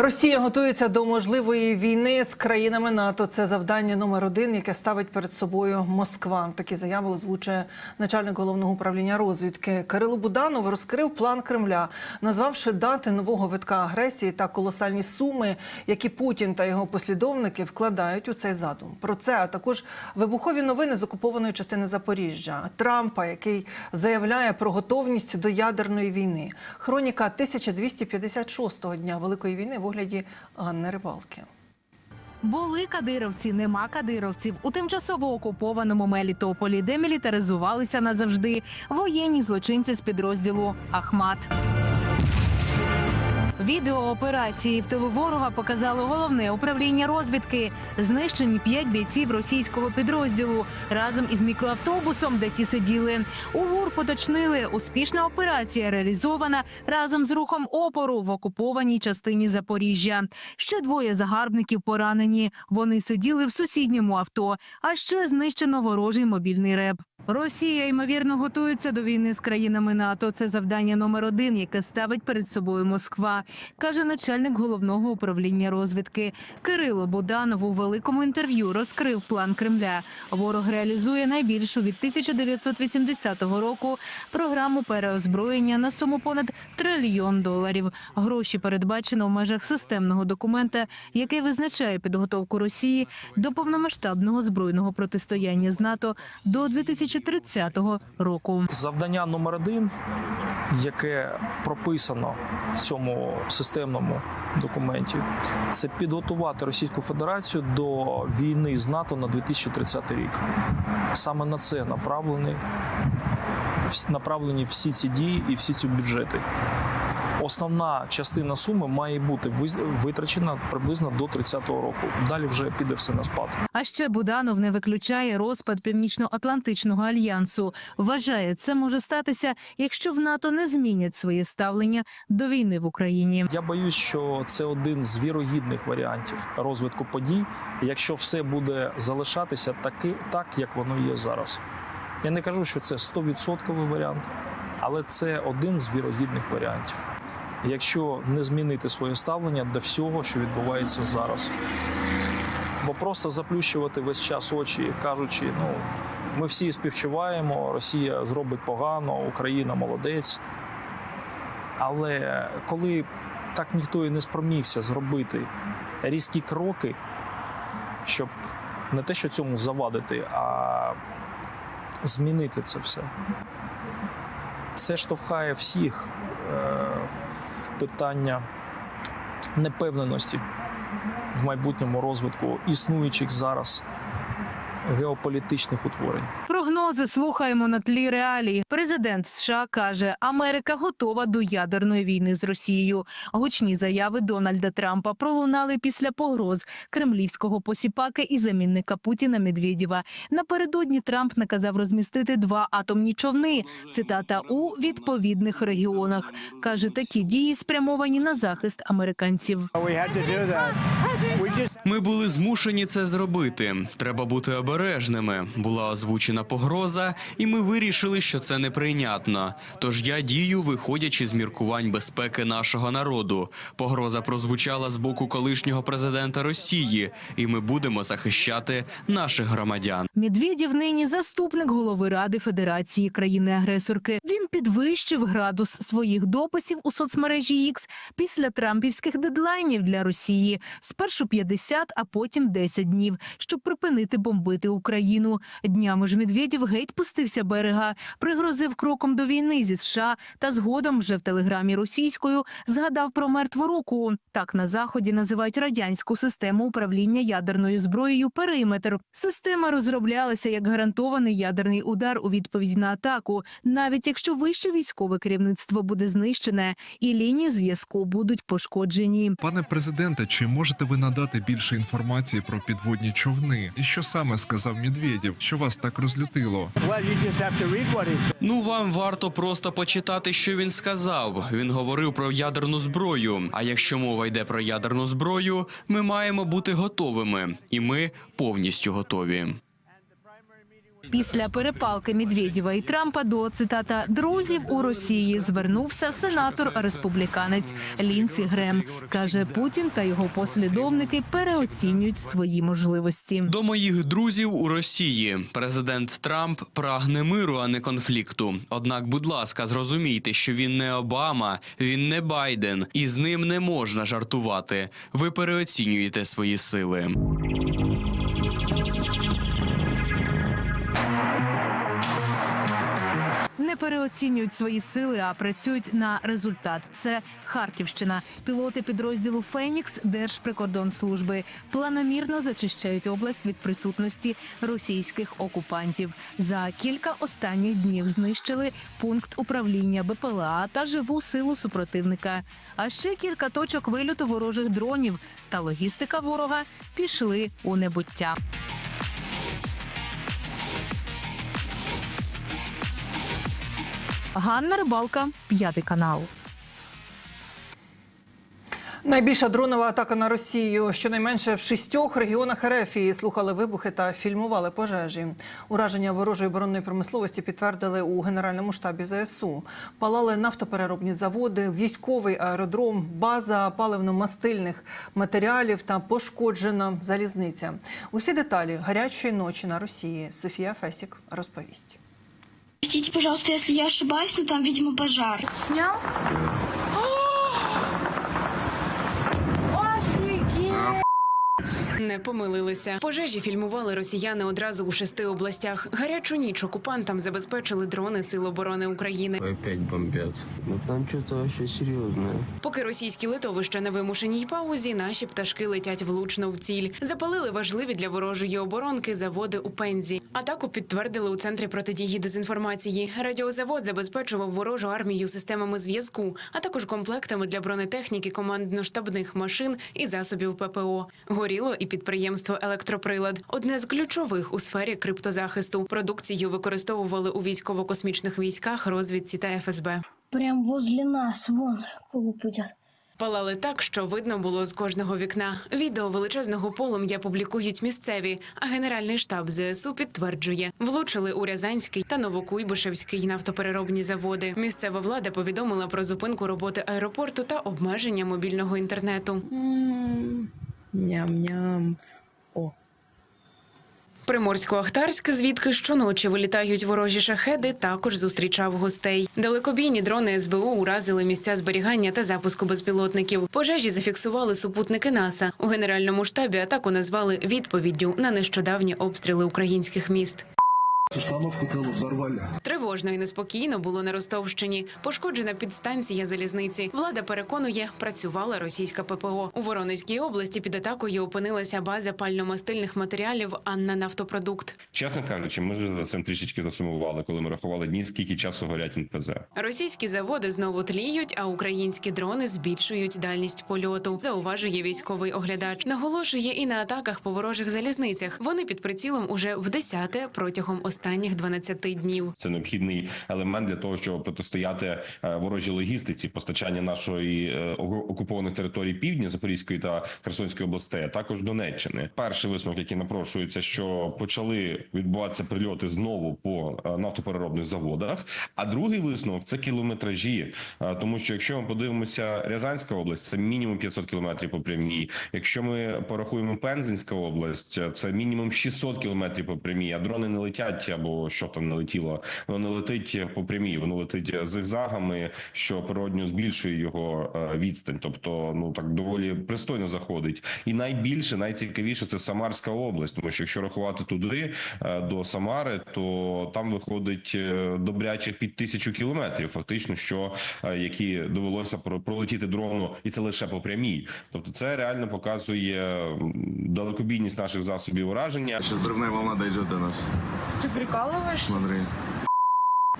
Росія готується до можливої війни з країнами НАТО. Це завдання номер один, яке ставить перед собою Москва. Такі заяви озвучує начальник головного управління розвідки Кирило Буданов. Розкрив план Кремля, назвавши дати нового витка агресії та колосальні суми, які Путін та його послідовники вкладають у цей задум. Про це а також вибухові новини з окупованої частини Запоріжжя, Трампа, який заявляє про готовність до ядерної війни. Хроніка 1256-го дня Великої війни в огляді Ганни Рибалки. Були кадировці, нема кадировців у тимчасово окупованому Мелітополі, де мілітаризувалися назавжди воєнні злочинці з підрозділу Ахмат. Відео операції в тилу ворога показало головне управління розвідки. Знищені п'ять бійців російського підрозділу разом із мікроавтобусом, де ті сиділи. У ГУР поточнили, успішна операція реалізована разом з рухом опору в окупованій частині Запоріжжя. Ще двоє загарбників поранені. Вони сиділи в сусідньому авто, а ще знищено ворожий мобільний реб. Росія ймовірно готується до війни з країнами НАТО. Це завдання номер один, яке ставить перед собою Москва, каже начальник головного управління розвідки Кирило Буданов у великому інтерв'ю розкрив план Кремля. Ворог реалізує найбільшу від 1980 року програму переозброєння на суму понад трильйон доларів. Гроші передбачено в межах системного документа, який визначає підготовку Росії до повномасштабного збройного протистояння з НАТО до 2030 року. Завдання номер один, яке прописано в цьому системному документі, це підготувати Російську Федерацію до війни з НАТО на 2030 рік. Саме на це направлені, направлені всі ці дії і всі ці бюджети. Основна частина суми має бути витрачена приблизно до 30-го року. Далі вже піде все на спад. А ще Буданов не виключає розпад Північно-Атлантичного альянсу. Вважає, це може статися, якщо в НАТО не змінять своє ставлення до війни в Україні. Я боюсь, що це один з вірогідних варіантів розвитку подій, якщо все буде залишатися таки, так, як воно є зараз. Я не кажу, що це 100% варіант, але це один з вірогідних варіантів. Якщо не змінити своє ставлення до всього, що відбувається зараз. Бо просто заплющувати весь час очі, кажучи, ну ми всі співчуваємо, Росія зробить погано, Україна молодець. Але коли так ніхто і не спромігся зробити різкі кроки, щоб не те, що цьому завадити, а змінити це все. Це штовхає всіх е, в питання непевненості в майбутньому розвитку існуючих зараз геополітичних утворень. Прогнози слухаємо на тлі реалій. Президент США каже, Америка готова до ядерної війни з Росією. Гучні заяви Дональда Трампа пролунали після погроз кремлівського посіпаки і замінника Путіна Медведєва. Напередодні Трамп наказав розмістити два атомні човни. Цитата у відповідних регіонах каже, такі дії спрямовані на захист американців. We had to do that. Ми були змушені це зробити. Треба бути обережними. Була озвучена погроза, і ми вирішили, що це неприйнятно. Тож я дію, виходячи з міркувань безпеки нашого народу. Погроза прозвучала з боку колишнього президента Росії, і ми будемо захищати наших громадян. Медведєв нині заступник голови Ради Федерації країни-агресорки. Він підвищив градус своїх дописів у соцмережі X після трампівських дедлайнів для Росії. Спершу 50, а потім 10 днів, щоб припинити бомбити Україну. Днями ж Медведєв геть пустився берега, пригрозив кроком до війни зі США та згодом вже в телеграмі російською згадав про мертву руку. Так на заході називають радянську систему управління ядерною зброєю периметр. Система розроблялася як гарантований ядерний удар у відповідь на атаку, навіть якщо вище військове керівництво буде знищене і лінії зв'язку будуть пошкоджені. Пане президенте, чи можете ви надати більше інформації про підводні човни? І що саме сказав Медведєв, що вас так розлютило? Ну вам варто просто почитати, що він сказав. Він говорив про ядерну зброю. А якщо мова йде про ядерну зброю, ми маємо бути готовими, і ми повністю готові. Після перепалки Медведєва і Трампа до цитата друзів у Росії звернувся сенатор республіканець Лінсі Грем. каже Путін та його послідовники переоцінюють свої можливості. До моїх друзів у Росії президент Трамп прагне миру, а не конфлікту. Однак, будь ласка, зрозумійте, що він не Обама, він не Байден, і з ним не можна жартувати. Ви переоцінюєте свої сили. Переоцінюють свої сили, а працюють на результат. Це Харківщина. Пілоти підрозділу Фенікс Держприкордонслужби планомірно зачищають область від присутності російських окупантів. За кілька останніх днів знищили пункт управління БПЛА та живу силу супротивника. А ще кілька точок вильоту ворожих дронів та логістика ворога пішли у небуття. Ганна Рибалка, п'ятий канал. Найбільша дронова атака на Росію. Щонайменше в шістьох регіонах РФ і слухали вибухи та фільмували пожежі. Ураження ворожої оборонної промисловості підтвердили у генеральному штабі ЗСУ. Палали нафтопереробні заводи, військовий аеродром, база паливно-мастильних матеріалів та пошкоджена залізниця. Усі деталі гарячої ночі на Росії. Софія Фесік розповість. Простите, пожалуйста, если я ошибаюсь, но там, видимо, пожар. Снял? Не помилилися. Пожежі фільмували росіяни одразу у шести областях. Гарячу ніч окупантам забезпечили дрони Сил оборони України. Опять бомбят. Ну там что-то вообще серьезное. Поки російські литовища на вимушеній паузі, наші пташки летять влучно в ціль. Запалили важливі для ворожої оборонки заводи у Пензі. Атаку підтвердили у центрі протидії дезінформації. Радіозавод забезпечував ворожу армію системами зв'язку, а також комплектами для бронетехніки, командно-штабних машин і засобів ППО. Горіло і підприємство Електроприлад одне з ключових у сфері криптозахисту. Продукцію використовували у військово-космічних військах, розвідці та ФСБ. Прям возле нас, вон, клуб. Палали так, що видно було з кожного вікна. Відео величезного полум'я публікують місцеві, а генеральний штаб ЗСУ підтверджує, влучили у Рязанський та Новокуйбишевський нафтопереробні заводи. Місцева влада повідомила про зупинку роботи аеропорту та обмеження мобільного інтернету. Ням-ням. Приморсько-Ахтарськ, звідки щоночі вилітають ворожі шахеди, також зустрічав гостей. Далекобійні дрони СБУ уразили місця зберігання та запуску безпілотників. Пожежі зафіксували супутники НАСА. У генеральному штабі атаку назвали відповіддю на нещодавні обстріли українських міст. Установку тылу взорвали. Тривожно і неспокійно було на Ростовщині. Пошкоджена підстанція залізниці. Влада переконує, працювала російська ППО. У Воронезькій області під атакою опинилася база пально-мастильних матеріалів Анна Нафтопродукт. Чесно кажучи, ми ж за цим трішечки засумували, коли ми рахували дні, скільки часу горять НПЗ. Російські заводи знову тліють, а українські дрони збільшують дальність польоту. Зауважує військовий оглядач. Наголошує і на атаках по ворожих залізницях. Вони під прицілом уже в десяте протягом останніх 12 днів. Це необхідний елемент для того, щоб протистояти е, ворожій логістиці, постачання нашої е, окупованих територій півдня Запорізької та Херсонської областей, а також Донеччини. Перший висновок, який напрошується, що почали відбуватися прильоти знову по е, нафтопереробних заводах. А другий висновок це кілометражі, тому що якщо ми подивимося Рязанська область, це мінімум 500 кілометрів по прямій. Якщо ми порахуємо Пензенська область, це мінімум 600 кілометрів по прямій. А дрони не летять або що там не летіло, воно не летить по прямій, воно летить зигзагами, що природньо збільшує його е, відстань. Тобто, ну так доволі пристойно заходить. І найбільше, найцікавіше це Самарська область, тому що якщо рахувати туди е, до Самари, то там виходить е, добрячих під тисячу кілометрів, фактично, що які довелося про- пролетіти дрону, і це лише по прямій. Тобто, це реально показує далекобійність наших засобів ураження. Сейчас взрывная волна дойдет до нас Ты прикалываешься? Смотри.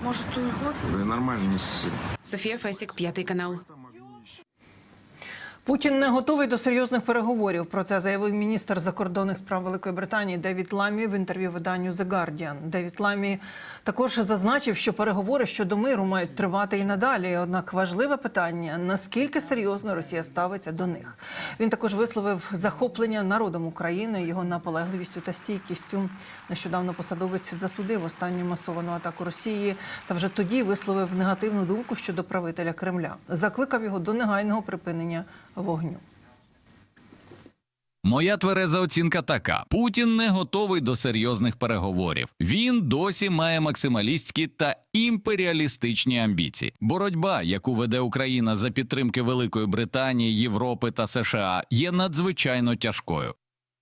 Может, уйдет? Да нормально, не ссы. Софія Фесік, п'ятий канал. Путін не готовий до серйозних переговорів. Про це заявив міністр закордонних справ Великої Британії Девід Ламі в інтерв'ю виданню The Guardian. Девід Ламі також зазначив, що переговори щодо миру мають тривати і надалі. Однак важливе питання наскільки серйозно Росія ставиться до них. Він також висловив захоплення народом України, його наполегливістю та стійкістю. Нещодавно посадовець засудив останню масовану атаку Росії та вже тоді висловив негативну думку щодо правителя Кремля. Закликав його до негайного припинення вогню. Моя твереза оцінка така: Путін не готовий до серйозних переговорів. Він досі має максималістські та імперіалістичні амбіції. Боротьба, яку веде Україна за підтримки Великої Британії, Європи та США, є надзвичайно тяжкою.